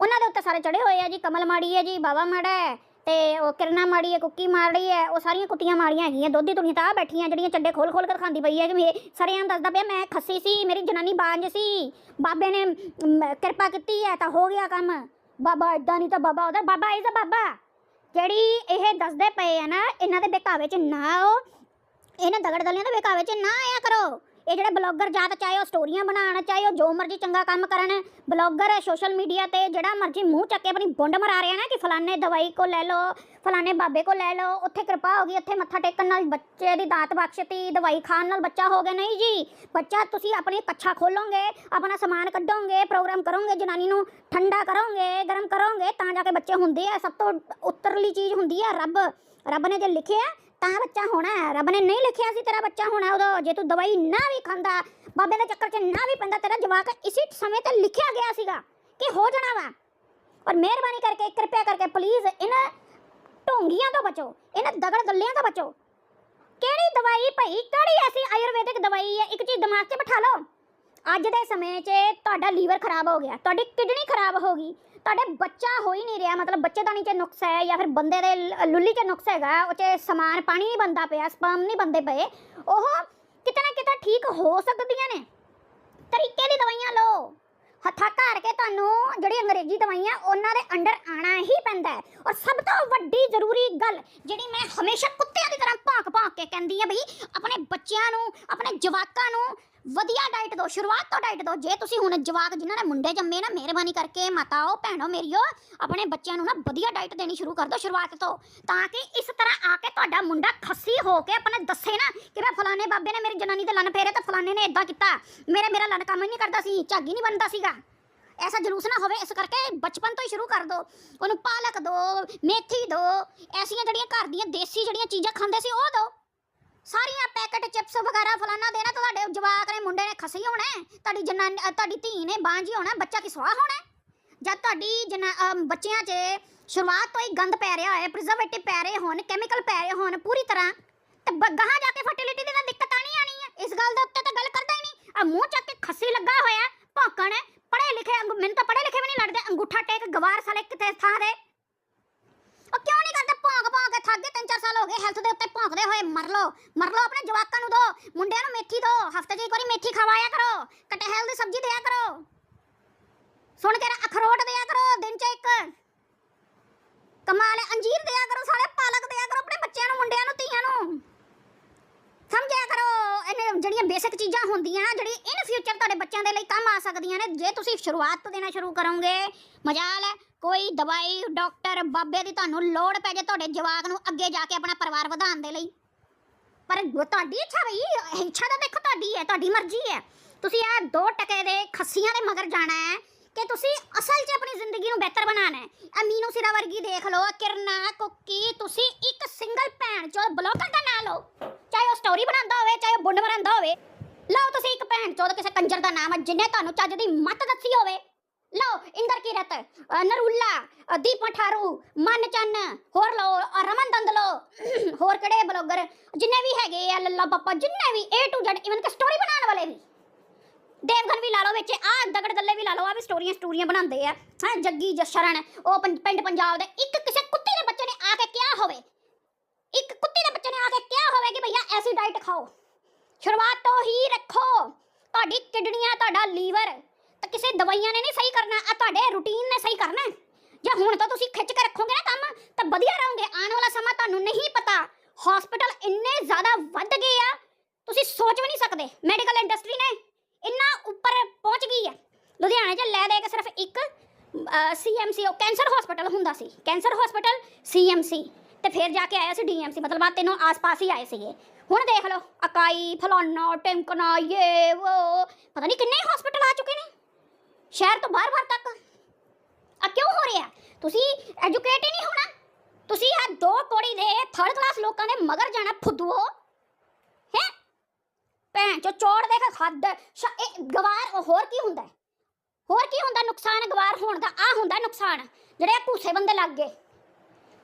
ਉਹਨਾਂ ਦੇ ਉੱਤੇ ਸਾਰੇ ਚੜੇ ਹੋਏ ਆ ਜੀ। ਕਮਲ ਮਾੜੀ ਹੈ ਜੀ ਬਾਬਾ ਮਾੜਾ ਹੈ, ਤੇ ਉਹ ਕਿਰਨਾ ਮਾੜੀ ਹੈ, ਕੁੱਕੀ ਮਾੜੀ ਹੈ, ਉਹ ਸਾਰੀਆਂ ਕੁੱਤੀਆਂ ਮਾਰੀਆਂ ਹੈਗੀਆਂ, ਦੋਧੀ ਦੁਨੀਆ ਤਾਂ ਬੈਠੀਆਂ, ਜਿਹੜੀਆਂ ਚੱਡੇ ਖੋਲ ਖੋਲ ਕੇ ਖਾਂਦੀ ਪਈ ਹੈ ਕਿ ਮੈਂ ਸਰੇਆਮ ਦੱਸਦਾ ਪਿਆ, ਮੈਂ ਖੱਸੀ ਸੀ, ਮੇਰੀ ਜਨਾਨੀ ਬਾਂਝ ਸੀ, ਬਾਬੇ ਨੇ ਕਿਰਪਾ ਕੀਤੀ ਹੈ, ਤਾਂ ਹੋ ਗਿਆ ਕੰਮ। ਬਾਬਾ ਇਦਾਂ ਨਹੀਂ ਤਾਂ ਬਾਬਾ ਉਹਦਾ, ਬਾਬਾ ਇਜ਼ ਅ ਬਾਬਾ। ਜਿਹੜੀ ਇਹ ਦੱਸਦੇ ਪਏ ਆ ਨਾ, ਇਹਨਾਂ ਦੇ ਬੇਕਾਵੇ 'ਚ ਨਾ ਆਓ, ਇਹਨਾਂ ਦਗੜ ਦਲੀਆਂ ਦੇ ਬੇਕਾਵੇ 'ਚ ਨਾ ਆਇਆ ਕਰੋ। ਇਹ ਜਿਹੜੇ ਬਲੌਗਰ ਜਾਤ ਚਾਹੇ ਉਹ ਸਟੋਰੀਆਂ ਬਣਾਉਣ, ਚਾਹੇ ਉਹ ਜੋ ਮਰਜ਼ੀ ਚੰਗਾ ਕੰਮ ਕਰਨ, ਬਲੌਗਰ ਸੋਸ਼ਲ ਮੀਡੀਆ ਤੇ ਜਿਹੜਾ ਮਰਜ਼ੀ ਮੂੰਹ ਚੱਕ ਕੇ ਆਪਣੀ ਬੁੰਡ ਮਰਾ ਰਿਹਾ ਨਾ ਕਿ ਫਲਾਣੇ ਦਵਾਈ ਕੋ ਲੈ ਲਓ, ਫਲਾਣੇ ਬਾਬੇ ਕੋ ਲੈ ਲਓ, ਉੱਥੇ ਕਿਰਪਾ ਹੋ ਗਈ, ਉੱਥੇ ਮੱਥਾ ਟੇਕਣ ਨਾਲ ਬੱਚੇ ਦੀ ਦਾਤ ਬਖਸ਼ਤੀ, ਦਵਾਈ ਖਾਣ ਨਾਲ ਬੱਚਾ ਹੋ ਗਿਆ, ਨਹੀਂ ਜੀ। ਬੱਚਾ, ਤੁਸੀਂ ਆਪਣੀ ਕੱਛਾ ਖੋਲੋਗੇ, ਆਪਣਾ ਸਮਾਨ ਕੱਢੋਗੇ, ਪ੍ਰੋਗਰਾਮ ਕਰੋਗੇ, ਜਨਾਨੀ ਨੂੰ ਠੰਡਾ ਕਰੋਗੇ, ਗਰਮ ਕਰੋਗੇ, ਤਾਂ ਜਾ ਕੇ ਬੱਚੇ ਹੁੰਦੇ ਆ, ਸਭ ਤੋਂ ਉੱਤਰਲੀ ਚੀਜ਼ ਹੁੰਦੀ ਹੈ ਰੱਬ। ਰੱਬ ਨੇ ਜੇ ਲਿਖਿਆ ਤਾਂ ਬੱਚਾ ਹੋਣਾ ਹੈ। ਰੱਬ ਨੇ ਨਹੀਂ ਲਿਖਿਆ ਸੀ ਤੇਰਾ ਬੱਚਾ ਹੋਣਾ ਉਦੋਂ। ਜੇ ਤੂੰ ਦਵਾਈ ਨਾ ਵੀ ਖਾਂਦਾ, ਬਾਬੇ ਦੇ ਚੱਕਰ 'ਚ ਨਾ ਵੀ ਪੈਂਦਾ, ਤੇਰਾ ਜਵਾਕ ਇਸੇ ਸਮੇਂ ਤੇ ਲਿਖਿਆ ਗਿਆ ਸੀਗਾ ਕਿ ਹੋ ਜਾਣਾ ਵਾ। ਔਰ ਮਿਹਰਬਾਨੀ ਕਰਕੇ, ਕਿਰਪਾ ਕਰਕੇ ਪਲੀਜ਼ ਇਹਨਾਂ ਢੋਂਗੀਆਂ ਤੋਂ ਬਚੋ ਇਹਨਾਂ ਦਗੜ ਗੱਲਿਆਂ ਤੋਂ ਬਚੋ। ਕਿਹੜੀ ਦਵਾਈ ਭਈ, ਕਿਹੜੀ ਐਸੀ ਆਯੁਰਵੈਦਿਕ ਦਵਾਈ ਹੈ? ਇੱਕ ਚੀਜ਼ ਦਿਮਾਗ 'ਚ ਬਿਠਾ ਲਓ। ਅੱਜ ਦੇ ਸਮੇਂ 'ਚ ਤੁਹਾਡਾ ਲੀਵਰ ਖਰਾਬ ਹੋ ਗਿਆ, ਤੁਹਾਡੀ ਕਿਡਨੀ ਖਰਾਬ ਹੋ ਗਈ, ਤੁਹਾਡੇ ਬੱਚਾ ਹੋ ਹੀ ਨਹੀਂ ਰਿਹਾ, ਮਤਲਬ ਬੱਚੇ ਬੱਚੇਦਾਨੀ 'ਚ ਨੁਕਸ ਹੈ ਜਾਂ ਫਿਰ ਬੰਦੇ ਦੇ ਲ- ਲੁੱਲੀ 'ਚ ਨੁਕਸ ਹੈਗਾ, ਉਹ 'ਚ ਸਮਾਨ ਪਾਣੀ ਨਹੀਂ ਬੰਦਾ ਪਿਆ, ਸਪਰਮ ਨਹੀਂ ਬੰਦੇ ਪਏ, ਉਹ ਕਿਤੇ ਨਾ ਕਿਤੇ ਠੀਕ ਹੋ ਸਕਦੀਆਂ ਨੇ। ਤਰੀਕੇ ਦੀ ਦਵਾਈਆਂ ਲਓ। ਹੱਥਾਂ ਘਾਰ ਕੇ ਤੁਹਾਨੂੰ ਜਿਹੜੀ ਅੰਗਰੇਜ਼ੀ ਦਵਾਈਆਂ ਉਹਨਾਂ ਦੇ ਅੰਡਰ ਆਣਾ ਹੀ ਪੈਂਦਾ ਹੈ। ਔਰ ਸਭ ਤੋਂ ਵੱਡੀ ਜ਼ਰੂਰੀ ਗੱਲ ਜਿਹੜੀ ਮੈਂ ਹਮੇਸ਼ਾ ਕੁੱਤਿਆਂ ਦੀ ਤਰ੍ਹਾਂ ਭੌਂਕ ਭੌਂਕ ਕੇ ਕਹਿੰਦੀ ਆ ਬਈ, ਆਪਣੇ ਬੱਚਿਆਂ ਨੂੰ, ਆਪਣੇ ਜਵਾਕਾਂ ਨੂੰ ਵਧੀਆ ਡਾਈਟ ਦਿਓ ਸ਼ੁਰੂਆਤ ਤੋਂ ਡਾਈਟ ਦਿਓ ਜੇ ਤੁਸੀਂ ਹੁਣ ਜਵਾਕ ਜਿਨ੍ਹਾਂ ਨੇ ਮੁੰਡੇ ਜੰਮੇ ਨਾ, ਮਿਹਰਬਾਨੀ ਕਰਕੇ, ਮਾਤਾਓ, ਭੈਣੋ, ਮੇਰੀਓ, ਆਪਣੇ ਬੱਚਿਆਂ ਨੂੰ ਨਾ ਵਧੀਆ ਡਾਈਟ ਦੇਣੀ ਸ਼ੁਰੂ ਕਰ ਦਿਓ ਸ਼ੁਰੂਆਤ ਤੋਂ। ਤਾਂ ਕਿ ਇਸ ਤਰ੍ਹਾਂ ਆ ਕੇ ਤੁਹਾਡਾ ਮੁੰਡਾ ਖੱਸੀ ਹੋ ਕੇ ਆਪਣੇ ਦੱਸੇ ਨਾ ਕਿ ਮੈਂ ਫਲਾਣੇ ਬਾਬੇ ਨੇ ਮੇਰੀ ਜਨਾਨੀ ਦੇ ਲੰਨ ਫੇਰੇ ਤੇ ਫਲਾਣੇ ਨੇ ਇਦਾਂ ਕੀਤਾ। ਮੇਰੇ, ਮੇਰਾ ਲੰਨ ਕੰਮ ਹੀ ਨਹੀਂ ਕਰਦਾ ਸੀ, ਝਾਗੀ ਨਹੀਂ ਬਣਦਾ ਸੀਗਾ। ਐਸਾ ਜਲੂਸ ਨਾ ਹੋਵੇ, ਇਸ ਕਰਕੇ ਬਚਪਨ ਤੋਂ ਹੀ ਸ਼ੁਰੂ ਕਰ ਦਿਓ ਉਹਨੂੰ ਪਾਲਕ ਦਿਓ ਮੇਥੀ ਦੋ, ਐਸੀਆਂ ਜਿਹੜੀਆਂ ਘਰ ਦੀਆਂ ਦੇਸੀ ਜਿਹੜੀਆਂ ਚੀਜ਼ਾਂ ਖਾਂਦੇ ਸੀ, ਉਹ ਦਿਓ ਸਾਰੀਆਂ ਪੈਕਟ ਚਿਪਸ ਵਗੈਰਾ ਫਲਾਨਾ ਦੇਣਾ ਤੁਹਾਡੇ ਜਵਾਕ ਨੇ ਮੁੰਡੇ ਨੇ ਖਸੀ ਹੋਣਾ ਹੈ। ਤੁਹਾਡੀ ਜਨਾਨੀ ਅ, ਤੁਹਾਡੀ ਧੀ ਨੇ ਬਾਂਝੀ ਹੋਣਾ ਬੱਚਾ ਕੀ ਸਵਾਹ ਹੋਣਾ ਹੈ। ਜਦ ਤੁਹਾਡੀ ਜਨਾ ਅਮ, ਬੱਚਿਆਂ 'ਚ ਸ਼ੁਰੂਆਤ ਤੋਂ ਹੀ ਗੰਦ ਪੈ ਰਿਹਾ ਹੈ ਪ੍ਰੀਜ਼ਰਵੇਟਿਵ ਪੈ ਰਹੇ ਹੋਣ ਕੈਮੀਕਲ ਪੈ ਰਹੇ ਹੋਣ ਪੂਰੀ ਤਰ੍ਹਾਂ। ਤੇ ਬ- ਗਾਹਾਂ ਜਾ ਕੇ ਫਰਟੀਲਿਟੀ ਦੀ ਤਾਂ ਦਿੱਕਤ ਆਣੀ ਆਣੀ ਹੈ। ਇਸ ਗੱਲ ਦੇ ਉੱਤੇ ਤਾਂ ਗੱਲ ਕਰਦਾ ਹੀ ਨਹੀਂ। ਆ ਮੂੰਹ ਚੱਕ ਕੇ ਖੱਸੀ ਲੱਗਾ ਹੋਇਆ ਭੌਂਕਣ ਪੜ੍ਹੇ ਲਿਖੇ ਅੰਗੂ- ਮੈਨੂੰ ਤਾਂ ਪੜ੍ਹੇ ਲਿਖੇ ਵੀ ਨਹੀਂ ਲੜਦੇ ਅੰਗੂਠਾ ਟੇਕ ਗਵਾਰ ਸਾਲੇ ਕਿਤੇ ਥਾਂ ਦੇ। ਉਹ ਕਿਉਂ ਨਹੀਂ ਕਰਦੇ? ਭੌਂਕ ਸਾਲ ਦੇ ਉੱਤੇ ਭੌਂਕਦੇ ਹੋਏ ਮਰ ਲਓ। ਮਰ ਲਓ ਆਪਣੇ ਜਵਾਕਾਂ ਨੂੰ ਦੋ, ਮੁੰਡਿਆਂ ਨੂੰ ਮੇਥੀ ਦੋ। ਹਫ਼ਤੇ 'ਚ ਇੱਕ ਵਾਰੀ ਮੇਥੀ ਖਵਾਇਆ ਕਰੋ। ਕਟਹਲ ਦੀ ਸਬਜ਼ੀ ਦਿਆ ਕਰੋ। ਸੁਣ ਕੇ ਅਖਰੋਟ ਦਿਆ ਕਰੋ, ਦਿਨ 'ਚ ਇੱਕ। ਕਮਾਲ ਅੰਜੀਰ ਦਿਆ ਕਰੋ, ਸਾਲੇ ਪਾਲਕ ਦਿਆ ਕਰੋ ਆਪਣੇ ਬੱਚਿਆਂ ਨੂੰ, ਮੁੰਡਿਆਂ ਨੂੰ, ਧੀਆਂ ਨੂੰ। ਸਮਝਿਆ ਕਰੋ, ਇਹਨੇ ਜਿਹੜੀਆਂ ਬੇਸਿਕ ਚੀਜ਼ਾਂ ਹੁੰਦੀਆਂ, ਜਿਹੜੀ ਇਨ ਫਿਊਚਰ ਤੁਹਾਡੇ ਬੱਚਿਆਂ ਦੇ ਲਈ ਕੰਮ ਆ ਸਕਦੀਆਂ ਨੇ, ਜੇ ਤੁਸੀਂ ਸ਼ੁਰੂਆਤ ਤੋਂ ਦੇਣਾ ਸ਼ੁਰੂ ਕਰੋਗੇ, ਮਜਾਲ ਹੈ। ਕੋਈ ਦਵਾਈ, ਡਾਕਟਰ, ਬਾਬੇ ਦੀ ਤੁਹਾਨੂੰ ਲੋੜ ਪੈ ਜੇ ਤੁਹਾਡੇ ਜਵਾਕ ਨੂੰ ਅੱਗੇ ਜਾ ਕੇ ਆਪਣਾ ਪਰਿਵਾਰ ਵਧਾਉਣ ਦੇ ਲਈ। ਪਰ ਤੁਹਾਡੀ ਇੱਛਾ ਬਈ, ਇੱਛਾ ਤਾਂ ਦੇਖੋ ਤੁਹਾਡੀ ਹੈ, ਤੁਹਾਡੀ ਮਰਜ਼ੀ ਹੈ। ਤੁਸੀਂ ਇਹ ਦੋ ਟਕੇ ਦੇ ਖੱਸੀਆਂ ਦੇ ਮਗਰ ਜਾਣਾ ਹੈ ਕਿ ਤੁਸੀਂ ਅਸਲ 'ਚ ਆਪਣੀ ਜ਼ਿੰਦਗੀ ਨੂੰ ਬਿਹਤਰ ਬਣਾਉਣਾ ਹੈ। ਇਹ ਸਿਰਾ ਵਰਗੀ ਦੇਖ ਲਓ, ਕਿਰਨਾ, ਕੁੱਕੀ, ਤੁਸੀਂ ਇੱਕ ਸਿੰਗਲ ਭੈਣ ਚੋ ਬਲੌਗਰ ਦਾ ਨਾਂ ਲਓ। ਚਾਹੇ ਉਹ ਸਟੋਰੀ ਬਣਾਉਂਦਾ ਹੋਵੇ, ਚਾਹੇ ਉਹ ਬੁੰਡ ਬਣਾਉਂਦਾ ਹੋਵੇ। ਲਓ ਤੁਸੀਂ ਇੱਕ ਭੈਣ ਚੋਦ, ਕਿਸੇ ਕੰਜਰ ਦਾ ਨਾਮ ਹੈ ਜਿਹਨੇ ਤੁਹਾਨੂੰ ਚੱਜ ਦੀ ਮੱਤ ਦੱਸੀ ਹੋਵੇ। ਲਓ ਇੰਦਰ ਕੀਰਤ ਅ, ਦੀਪ ਮਠਾਰੂ ਮਨ ਚੰਨ ਹੋਰ ਲਓ ਅ, ਰਮਨ ਦੰਦਲੋ ਹੋਰ ਕਿਹੜੇ ਬਲੌਗਰ? ਜਿੰਨੇ ਵੀ ਹੈਗੇ ਆ ਲੱਲਾ ਪਾਪਾ ਜਿੰਨੇ ਵੀ A to Z ਇਵਨ ਕਿ ਸਟੋਰੀ ਬਣਾਉਣ ਵਾਲੇ ਵੀ। ਦੇਵਗਨ ਵੀ ਲਾ ਲਓ ਵਿੱਚ ਆ ਦਗੜ ਦੱਲੇ ਵੀ ਲਾ ਲਓ ਆ ਵੀ ਸਟੋਰੀਆਂ ਸਟੋਰੀਆਂ ਬਣਾਉਂਦੇ ਆ। ਹਾਂ ਜੱਗੀ ਜਸ਼ਰਨ ਉਹ ਪੰ- ਪਿੰਡ ਪੰਜਾਬ ਦੇ ਇੱਕ ਕਿਸੇ ਕੁੱਤੇ ਦੇ ਬੱਚੇ ਨੇ ਆ ਕੇ ਕਿਹਾ ਹੋਵੇ। ਇੱਕ ਕੁੱਤੇ ਦੇ ਬੱਚੇ ਨੇ ਆ ਕੇ ਕਿਹਾ ਹੋਵੇ ਕਿ ਭਈਆ ਐਸੀ ਡਾਈਟ ਖਾਓ। ਸ਼ੁਰੂਆਤ ਤੋਂ ਹੀ ਰੱਖੋ। ਤੁਹਾਡੀ ਕਿਡਨੀਆਂ ਤੁਹਾਡਾ ਲੀਵਰ ਤਾਂ ਕਿਸੇ ਦਵਾਈਆਂ ਨੇ ਨਹੀਂ ਸਹੀ ਕਰਨਾ ਆ ਤੁਹਾਡੇ ਰੂਟੀਨ ਨੇ ਸਹੀ ਕਰਨਾ ਹੈ। ਜੇ ਹੁਣ ਤਾਂ ਤੁਸੀਂ ਖਿੱਚ ਕੇ ਰੱਖੋਗੇ ਨਾ ਕੰਮ, ਤਾਂ ਵਧੀਆ ਰਹੋਗੇ। ਆਉਣ ਵਾਲਾ ਸਮਾਂ ਤੁਹਾਨੂੰ ਨਹੀਂ ਪਤਾ। ਹਸਪੀਟਲ ਇੰਨੇ ਜ਼ਿਆਦਾ ਵੱਧ ਗਏ ਆ, ਤੁਸੀਂ ਸੋਚ ਵੀ ਨਹੀਂ ਸਕਦੇ। ਮੈਡੀਕਲ ਇੰਡਸਟਰੀ ਨੇ ਇੰਨਾ ਉੱਪਰ ਪਹੁੰਚ ਗਈ ਹੈ। ਲੁਧਿਆਣੇ 'ਚ ਲੈ ਦੇ ਕੇ ਸਿਰਫ ਇੱਕ ਸੀਐਮਸੀ ਉਹ ਕੈਂਸਰ ਹਸਪੀਟਲ ਹੁੰਦਾ ਸੀ। ਕੈਂਸਰ ਹਸਪੀਟਲ ਸੀਐਮਸੀ ਤੇ ਫਿਰ ਜਾ ਕੇ ਆਇਆ ਸੀ ਡੀਐਮਸੀ ਮਤਲਬ ਆ ਤੈਨੂੰ ਆਸ-ਪਾਸ ਹੀ ਆਏ ਸੀਗੇ। ਹੁਣ ਦੇਖ ਲਓ, ਅਕਾਈ, ਫਲਾਨਾ, ਟਿਮਕਨਾ ਇਹ ਉਹ ਪਤਾ ਨਹੀਂ ਕਿੰਨੇ ਹਸਪੀਟਲ ਆ ਚੁੱਕੇ ਨੇ। ਸ਼ਹਿਰ ਤੋਂ ਬਾਹਰ-ਬਾਹਰ ਤੱਕ। ਆ ਕਿਉਂ ਹੋ ਰਿਹਾ? ਤੁਸੀਂ ਐਜੂਕੇਟ ਹੀ ਨਹੀਂ ਹੋਣਾ। ਤੁਸੀਂ ਆ ਦੋ ਕੋੜੀ ਦੇ ਥਰਡ ਕਲਾਸ ਲੋਕਾਂ ਦੇ ਮਗਰ ਜਾਣਾ, ਫੁੱਦੂਓ। ਹੈ? ਭੈਣ ਚੋ, ਚੋੜ ਦੇਖ ਖੱਦ ਗਵਾਰ, ਹੋਰ ਕੀ ਹੁੰਦਾ? ਹੋਰ ਕੀ ਹੁੰਦਾ? ਨੁਕਸਾਨ ਗਵਾਰ ਹੋਣ ਦਾ ਆ ਹੁੰਦਾ ਨੁਕਸਾਨ। ਜਿਹੜੇ ਆਹ ਭੂਸੇ ਬੰਦੇ ਲੱਗ ਗਏ।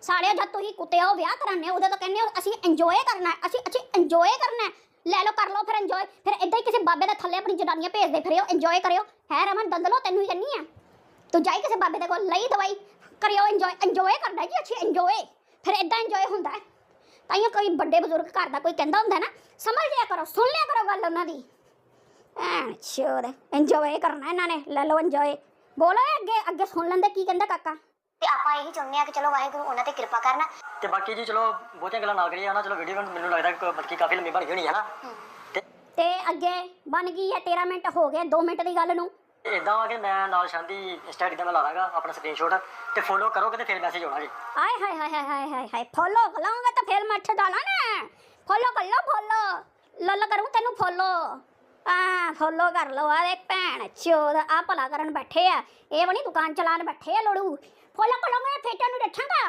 ਸਾਲਿਆ ਜਦ ਤੁਸੀਂ ਕੁੱਤੇ ਹੋ ਵਿਆਹ ਕਰਾਨੇ ਉਦੋਂ ਤਾਂ ਕਹਿੰਦੇ ਹੋ, ਅਸੀਂ ਇੰਜੋਏ ਕਰਨਾ ਅਸੀਂ ਅਸੀਂ ਇੰਜੋਏ ਕਰਨਾ ਲੈ ਲਓ, ਕਰ ਲਓ, ਫਿਰ ਇੰਜੋਏ ਫਿਰ ਇਦਾਂ ਹੀ ਕਿਸੇ ਬਾਬੇ ਦੇ ਥੱਲੇ ਆਪਣੀ ਜਨਾਨੀਆਂ ਭੇਜਦੇ ਫਿਰਿਓ ਇੰਜੋਏ ਕਰਿਓ। ਹੈ ਰਮਨ ਦੰਦਲੋ ਤੈਨੂੰ ਹੀ ਕਹਿੰਨੀ ਆ। ਤੂੰ ਜਾਈ ਕਿਸੇ ਬਾਬੇ ਦੇ ਕੋਲ, ਲਈ ਦਵਾਈ, ਕਰਿਓ ਇੰਜੋਏ ਇੰਜੋਏ ਕਰਨਾ ਜੀ, ਅੱਛੀ ਇੰਜੋਏ ਫਿਰ ਇਦਾਂ ਇੰਜੋਏ ਹੁੰਦਾ ਹੈ। ਤਾਈਓ ਕੋਈ ਵੱਡੇ ਬਜ਼ੁਰਗ ਘਰ ਦਾ ਕੋਈ ਕਹਿੰਦਾ ਹੁੰਦਾ ਨਾ, ਸਮਝ ਲਿਆ ਕਰੋ, ਸੁਣ ਲਿਆ ਕਰੋ ਗੱਲ ਉਹਨਾਂ ਦੀ। ਐਂ ਸ਼ੋਰ ਇੰਜੋਏ ਕਰਨਾ ਇਹਨਾਂ ਨੇ, ਲੈ ਲਓ ਇੰਜੋਏ ਬੋਲੋ ਅੱਗੇ ਅੱਗੇ ਸੁਣ ਲੈਂਦੇ, ਕੀ ਕਹਿੰਦਾ ਕਾਕਾ? ਤੇ ਆਪਾਂ ਇਹੀ ਚਾਹੁੰਦੇ ਆ ਕਿ ਚਲੋ ਵਾਹਿਗੁਰੂ ਉਹਨਾਂ ਤੇ ਕਿਰਪਾ ਕਰਨ। ਤੇ ਬਾਕੀ ਜੀ ਚਲੋ ਬਹੁਤੀਆਂ ਗੱਲਾਂ ਨਾ ਕਰੀਏ ਨਾ ਚਲੋ ਵੀਡੀਓ ਮੈਨੂੰ ਲੱਗਦਾ ਕਿ ਮਤਲਬ ਕਿ ਕਾਫੀ ਲੰਮੀ ਬਣ ਗਈ ਹੋਣੀ ਹੈ ਨਾ। ਤੇ ਤੇ ਅੱਗੇ ਬਣ ਗਈ ਹੈ 13 ਮਿੰਟ ਹੋ ਗਏ 2 ਮਿੰਟ ਦੀ ਗੱਲ ਨੂੰ। ਇਦਾਂ ਆ ਕਿ ਮੈਂ ਨਾਲ ਸ਼ਾਂਤੀ ਇੰਸਟਾ ਦਾ ਮੈਂ ਲਾ ਦਾਂਗਾ ਆਪਣਾ ਸਕਰੀਨਸ਼ਾਟ ਤੇ ਫੋਲੋ ਕਰੋਗੇ ਤੇ ਫਿਰ ਮੈਸੇਜ ਆਉਣਾ ਜੀ। ਆਏ ਹਾਏ ਹਾਏ ਹਾਏ ਹਾਏ ਹਾਏ ਹਾਏ ਫੋਲੋ ਕਰਾਂਗਾ ਤਾਂ ਫਿਰ ਮੱਠ ਡਾਲਾ ਨਾ। ਫੋਲੋ ਕਰ ਲਓ ਫੋਲੋ ਲੱਲ ਕਰੂੰ ਤੈਨੂੰ ਫੋਲੋ ਆ ਫੋਲੋ ਕਰ ਲਓ। ਆ ਦੇਖ ਭੈਣ ਚੋਦ ਆ ਭਲਾ ਕਰਨ ਬੈਠੇ ਆ। ਇਹ ਬਣੀ ਦੁਕਾਨ ਚਲਾਣ ਬੈਠੇ ਆ ਲੋੜੂ। ਫੋਲੋ ਕਰ ਲਓ ਫੇਰ ਤੈਨੂੰ ਰੱਖਾਂਗਾ।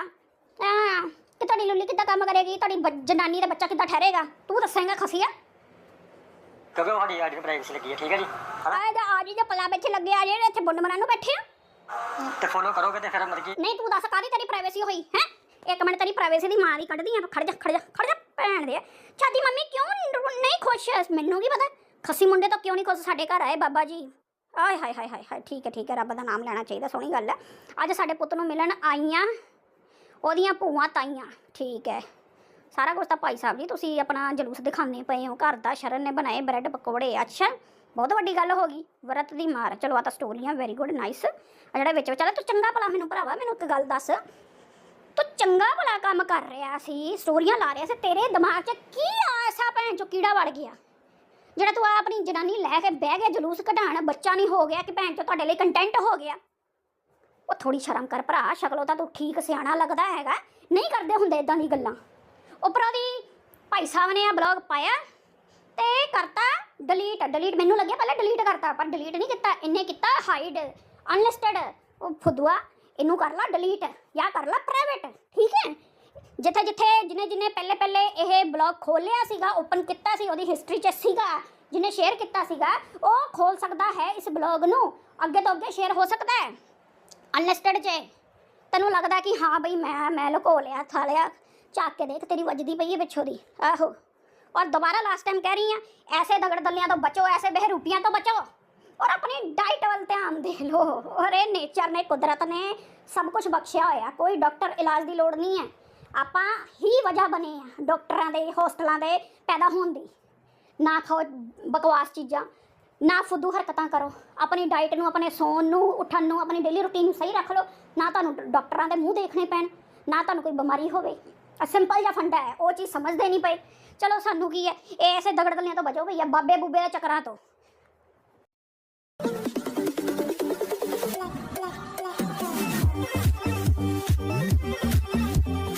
ਆ ਕਿ ਤੁਹਾਡੀ ਲੁੱਲੀ ਕਿੱਦਾਂ ਕੰਮ ਕਰੇਗੀ? ਤੁਹਾਡੀ ਬ- ਜਨਾਨੀ ਦਾ ਬੱਚਾ ਕਿੱਦਾਂ ਠਹਿਰੇਗਾ? ਤੂੰ ਦੱਸੇਂਗਾ ਖਸੀਆ ਕਿਉਂਕਿ ਉਹ ਸਾਡੀ ਆਡੀ ਨੂੰ ਪ੍ਰਾਈਵੇਸੀ ਲੱਗੀ ਹੈ ਠੀਕ ਹੈ ਜੀ? ਹਨਾ? ਆ ਜਾ ਆ ਜੀ ਜੇ ਪਲਾ ਵਿੱਚ ਲੱਗੇ ਆ ਜਿਹੜੇ ਇੱਥੇ ਬੁੰਡ ਮਰਾਂ ਨੂੰ ਬੈਠੇ ਆ। ਤੇ ਫੋਲੋ ਕਰੋਗੇ ਤੇ ਫਿਰ ਮਤਲਬ ਕਿ। ਨਹੀਂ ਤੂੰ ਦੱਸ ਕਾਦੀ ਤੇਰੀ ਪ੍ਰਾਈਵੇਸੀ ਹੋਈ ਹੈ? ਇੱਕ ਮਿੰਟ ਤੇਰੀ ਪ੍ਰਾਈਵੇਸੀ ਦੀ ਮਾਂ ਦੀ ਕੱਢਦੀ ਆ। ਖੜ ਜਾ ਖੜ ਜਾ ਖੜ ਜਾ ਭੈਣ ਦੇ। ਛਾਦੀ ਮੰਮੀ ਕਿਉਂ ਨ- ਨਹੀਂ ਖੁਸ਼? ਮੈਨੂੰ ਕੀ ਪਤਾ? ਖੱਸੀ ਮੁੰਡੇ ਤੋਂ ਕਿਉਂ ਨਹੀਂ ਖੁਸ਼? ਸਾਡੇ ਘਰ ਆਏ ਬਾਬਾ ਜੀ। ਆਏ ਹਾਏ ਹਾਏ ਹਾਏ ਹਾਏ, ਠੀਕ ਹੈ ਠੀਕ ਹੈ, ਰੱਬ ਦਾ ਨਾਮ ਲੈਣਾ ਚਾਹੀਦਾ, ਸੋਹਣੀ ਗੱਲ ਹੈ। ਅੱਜ ਸਾਡੇ ਪੁੱਤ ਨੂੰ ਮਿਲਣ ਆਈਆਂ, ਉਹਦੀਆਂ ਭੂਆ ਤਾਈਆਂ, ਠੀਕ ਹੈ। ਸਾਰਾ ਕੁਝ ਤਾਂ ਭਾਈ ਸਾਹਿਬ ਜੀ ਤੁਸੀਂ ਆਪਣਾ ਜਲੂਸ ਦਿਖਾਉਂਦੇ ਪਏ ਹੋ, ਘਰ ਦਾ ਸ਼ਰਨ ਨੇ ਬਣਾਏ ਬ੍ਰੈਡ ਪਕੌੜੇ, ਅੱਛਾ, ਬਹੁਤ ਵੱਡੀ ਗੱਲ ਹੋ ਗਈ, ਵਰਤ ਦੀ ਮਾਰ, ਚਲੋ ਆ ਤਾਂ ਸਟੋਰੀਆਂ ਵੈਰੀ ਗੁੱਡ ਨਾਈਸ ਆ ਜਿਹੜਾ ਵਿੱਚ ਵਿਚਾਰਾ ਤੂੰ ਚੰਗਾ ਭਲਾ ਮੈਨੂੰ ਭਰਾਵਾ, ਮੈਨੂੰ ਇੱਕ ਗੱਲ ਦੱਸ। ਤੂੰ ਚੰਗਾ ਭਲਾ ਕੰਮ ਕਰ ਰਿਹਾ ਸੀ ਸਟੋਰੀਆਂ ਲਾ ਰਿਹਾ ਸੀ, ਤੇਰੇ ਦਿਮਾਗ 'ਚ ਕੀ ਆਸਾ ਭੈਣ ਚੋ ਕੀੜਾ ਵੜ ਗਿਆ? ਜਿਹੜਾ ਤੂੰ ਆ ਆਪਣੀ ਜਨਾਨੀ ਲੈ ਕੇ ਬਹਿ ਗਿਆ, ਜਲੂਸ ਕਢਾਣ ਬੱਚਾ ਨਹੀਂ ਹੋ ਗਿਆ ਕਿ ਭੈਣ ਚੋ ਤੁਹਾਡੇ ਲਈ ਕੰਟੈਂਟ ਹੋ ਗਿਆ। ਉਹ ਥੋੜੀ ਸ਼ਰਮ ਕਰ ਭਰਾ, ਸ਼ਕਲੋਂ ਤਾਂ ਤੂੰ ਠੀਕ ਸਿਆਣਾ ਲੱਗਦਾ ਹੈਗਾ। ਨਹੀਂ ਕਰਦੇ ਹੁੰਦੇ ਇਦਾਂ ਦੀ ਗੱਲਾਂ। ਉੱਪਰੋਂ ਦੀ ਭਾਈ ਸਾਹਿਬ ਨੇ ਆ ਬਲੌਗ ਪਾਇਆ ਤੇ ਕਰਤਾ ਡਿਲੀਟ ਡਿਲੀਟ ਮੈਨੂੰ ਲੱਗਿਆ ਪਹਿਲਾਂ ਡਿਲੀਟ ਕਰਤਾ, ਪਰ ਡਿਲੀਟ ਨਹੀਂ ਕੀਤਾ ਇਹਨੇ ਕੀਤਾ ਹਾਈਡ ਅਨਲਿਸਟਡ ਉਹ ਫੁਦਵਾ ਇਹਨੂੰ ਕਰ ਲਾ ਡਿਲੀਟ ਜਾਂ ਕਰ ਲਾ ਪ੍ਰਾਈਵੇਟ ਠੀਕ ਹੈ? ਜਿੱਥੇ ਜਿੱਥੇ ਜਿਹਨੇ ਜਿਹਨੇ ਪਹਿਲੇ ਪਹਿਲੇ ਇਹ ਬਲੌਗ ਖੋਲਿਆ ਸੀਗਾ ਓਪਨ ਕੀਤਾ ਸੀ, ਉਹਦੀ ਹਿਸਟਰੀ 'ਚ ਸੀਗਾ, ਜਿਹਨੇ ਸ਼ੇਅਰ ਕੀਤਾ ਸੀਗਾ, ਉਹ ਖੋਲ ਸਕਦਾ ਹੈ ਇਸ ਬਲੌਗ ਨੂੰ। ਅੱਗੇ ਤੋਂ ਅੱਗੇ ਸ਼ੇਅਰ ਹੋ ਸਕਦਾ ਹੈ। ਅਨਲਿਸਟਡ 'ਚ ਤੈਨੂੰ ਲੱਗਦਾ ਕਿ ਹਾਂ ਬਈ ਮੈਂ ਮੈਂ ਲੁਕੋ ਲਿਆ ਥਾ ਲਿਆ ਚੱਕ ਕੇ ਦੇਖ, ਤੇਰੀ ਵੱਜਦੀ ਪਈ ਹੈ ਪਿੱਛੋਂ ਦੀ। ਆਹੋ। ਔਰ ਦੁਬਾਰਾ ਲਾਸਟ ਟਾਈਮ ਕਹਿ ਰਹੀ ਹਾਂ, ਐਸੇ ਦਗੜ ਦਲਿਆਂ ਤੋਂ ਬਚੋ, ਐਸੇ ਬਹਿਰੂਪੀਆਂ ਤੋਂ ਬਚੋ। ਔਰ ਆਪਣੀ ਡਾਈਟ ਵੱਲ ਧਿਆਨ ਦੇ ਲੋ ਔਰ ਇਹ ਨੇਚਰ ਨੇ, ਕੁਦਰਤ ਨੇ ਸਭ ਕੁਝ ਬਖਸ਼ਿਆ ਹੋਇਆ। ਕੋਈ ਡਾਕਟਰ ਇਲਾਜ ਦੀ ਲੋੜ ਨਹੀਂ ਹੈ। ਆਪਾਂ ਹੀ ਵਜ੍ਹਾ ਬਣੇ ਆ, ਡਾਕਟਰਾਂ ਦੇ, ਹੋਸਟਲਾਂ ਦੇ ਪੈਦਾ ਹੋਣ ਦੀ। ਨਾ ਖਾਓ ਬਕਵਾਸ ਚੀਜ਼ਾਂ, ਨਾ ਫੁੱਦੂ ਹਰਕਤਾਂ ਕਰੋ। ਆਪਣੀ ਡਾਈਟ ਨੂੰ, ਆਪਣੇ ਸੌਣ ਨੂੰ, ਉੱਠਣ ਨੂੰ, ਆਪਣੀ ਡੇਲੀ ਰੁਟੀਨ ਨੂੰ ਸਹੀ ਰੱਖ ਲਓ। ਨਾ ਤੁਹਾਨੂੰ ਡ- ਡਾਕਟਰਾਂ ਦੇ ਮੂੰਹ ਦੇਖਣੇ ਪੈਣ, ਨਾ ਤੁਹਾਨੂੰ ਕੋਈ ਬਿਮਾਰੀ ਹੋਵੇ। ਸਿੰਪਲ ਜਿਹਾ ਫੰਡਾ ਹੈ, ਉਹ ਚੀਜ਼ ਸਮਝਦੇ ਨਹੀਂ ਪਏ। ਚਲੋ ਸਾਨੂੰ ਕੀ ਹੈ, ਇਹ ਐਸੇ ਦਗੜ ਦਲੀਆਂ ਤੋਂ ਬਚੋ ਭਈਆ, ਬਾਬੇ ਬੁੱਬੇ ਦੇ ਚੱਕਰਾਂ ਤੋਂ।